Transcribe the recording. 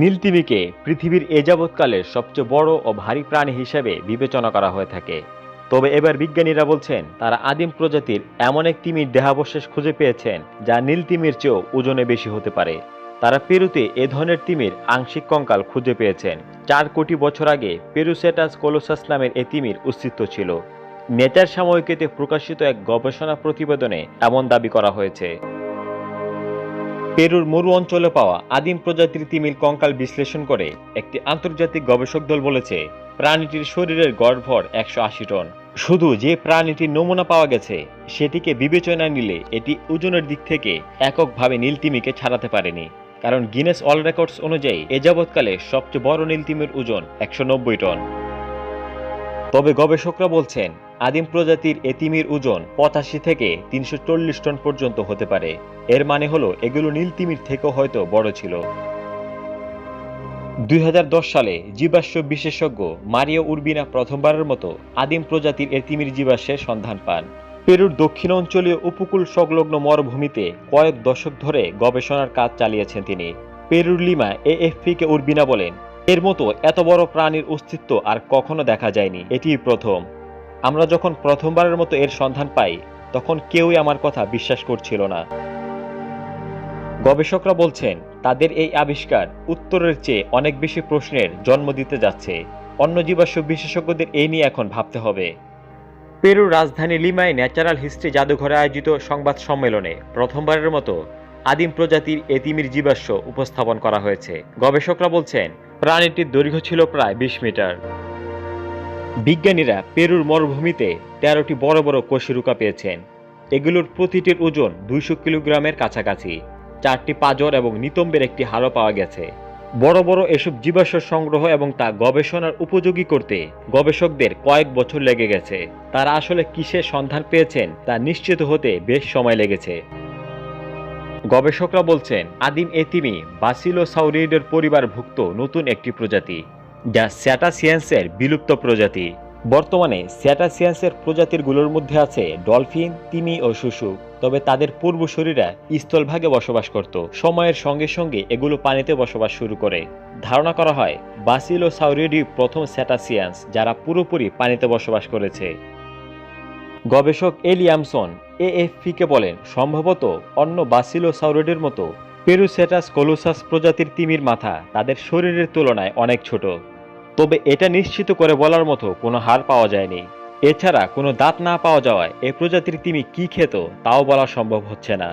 নীলতিমিকে পৃথিবীর এ সবচেয়ে বড় ও ভারী প্রাণী হিসেবে বিবেচনা করা হয়ে থাকে। তবে এবার বিজ্ঞানীরা বলছেন, তারা আদিম প্রজাতির এমন এক তিমির দেহাবশেষ খুঁজে পেয়েছেন, যা নীলতিমির চেয়েও ওজনে বেশি হতে পারে। তারা পেরুতে এ ধরনের তিমির আংশিক কঙ্কাল খুঁজে পেয়েছেন। চার কোটি বছর আগে পেরুসেটাস কোলোসাস নামের এ তিমির অস্তিত্ব ছিল। নেচার সাময়িকীতে প্রকাশিত এক গবেষণা প্রতিবেদনে এমন দাবি করা হয়েছে। পেরুর মরু অঞ্চলে পাওয়া আদিম প্রজাতির তিমিল কঙ্কাল বিশ্লেষণ করে একটি আন্তর্জাতিক গবেষক দল বলেছে, প্রাণীটির শরীরের গড়ভর একশো আশি টন। শুধু যে প্রাণীটির নমুনা পাওয়া গেছে, সেটিকে বিবেচনায় নিলে এটি ওজনের দিক থেকে এককভাবে নীলতিমিকে ছাড়াতে পারেনি। কারণ গিনেস অল রেকর্ডস অনুযায়ী এ যাবৎকালে সবচেয়ে বড় নীলতিমির ওজন একশো নব্বই টন। তবে গবেষকরা বলছেন আদিম প্রজাতির এতিমির ওজন পঁচাশি থেকে তিনশো চল্লিশ টন পর্যন্ত হতে পারে। এর মানে হলো এগুলো নীলতিমির থেকেও হয়তো বড় ছিল। দুই হাজার দশ সালে জীবাশ্ম বিশেষজ্ঞ মারিও উর্বিনা প্রথমবারের মতো আদিম প্রজাতির এতিমির জীবাশ্মের সন্ধান পান। পেরুর দক্ষিণ অঞ্চলীয় উপকূল সংলগ্ন মরুভূমিতে কয়েক দশক ধরে গবেষণার কাজ চালিয়েছেন তিনি। পেরুর লিমা এএফপিকে উর্বিনা বলেন, এর মতো এত বড় প্রাণীর অস্তিত্ব আর কখনো দেখা যায়নি। এটিই প্রথম। আমরা যখন প্রথমবারের মতো এর সন্ধান পাই, তখন কেউই আমার কথা বিশ্বাস করছিল না। গবেষকরা বলছেন, তাদের এই আবিষ্কার উত্তরের চেয়ে অনেক বেশি প্রশ্নের জন্ম দিতে যাচ্ছে। অন্য জীবাশ্ম বিশেষজ্ঞদের এই নিয়ে এখন ভাবতে হবে। পেরুর রাজধানী লিমায় ন্যাচারাল হিস্ট্রি জাদুঘরে আয়োজিত সংবাদ সম্মেলনে প্রথমবারের মতো আদিম প্রজাতির এতিমির জীবাশ্ম উপস্থাপন করা হয়েছে। গবেষকরা বলছেন, প্রাণীটির দৈর্ঘ্য ছিল প্রায় বিশ মিটার। বিজ্ঞানীরা পেরুর মরুভূমিতে তেরোটি বড় বড় কশিরুকা পেয়েছেন। এগুলোর প্রতিটির ওজন দুইশো কিলোগ্রামের কাছাকাছি। চারটি পাজর এবং নিতম্বের একটি হাড়ও পাওয়া গেছে। বড় বড় এসব জীবাশ্ম সংগ্রহ এবং তা গবেষণার উপযোগী করতে গবেষকদের কয়েক বছর লেগে গেছে। তারা আসলে কিসের সন্ধান পেয়েছেন তা নিশ্চিত হতে বেশ সময় লেগেছে। গবেষকরা বলছেন, আদিম এতিমি বাসিলোসাউরিডের পরিবারভুক্ত নতুন একটি প্রজাতি। যা স্যাটাসিয়ান্সের বিলুপ্ত প্রজাতি। বর্তমানে স্যাটাসিয়ান্সের প্রজাতিরগুলোর মধ্যে আছে ডলফিন, তিমি ও শুশুক তবে তাদের পূর্বশরীরা স্থলভাগে বসবাস করত। সময়ের সঙ্গে সঙ্গে এগুলো পানিতে বসবাস শুরু করে। ধারণা করা হয় বাসিলোসাউরিডি প্রথম স্যাটাসিয়ান্স যারা পুরোপুরি পানিতে বসবাস করেছে। গবেষক এলিয়ামসন এএফপিকে বলেন, সম্ভবত অন্য বাসিলোসাউরিডের মতো পেরুসেটাস কোলোসাস প্রজাতির তিমির মাথা তাদের শরীরের তুলনায় অনেক ছোট। তবে এটা নিশ্চিত করে বলার মতো কোনো হার পাওয়া যায়নি। এছাড়া কোনো দাঁত না পাওয়া যাওয়ায় এ প্রজাতির তিমি কি খেত তাও বলা সম্ভব হচ্ছে না।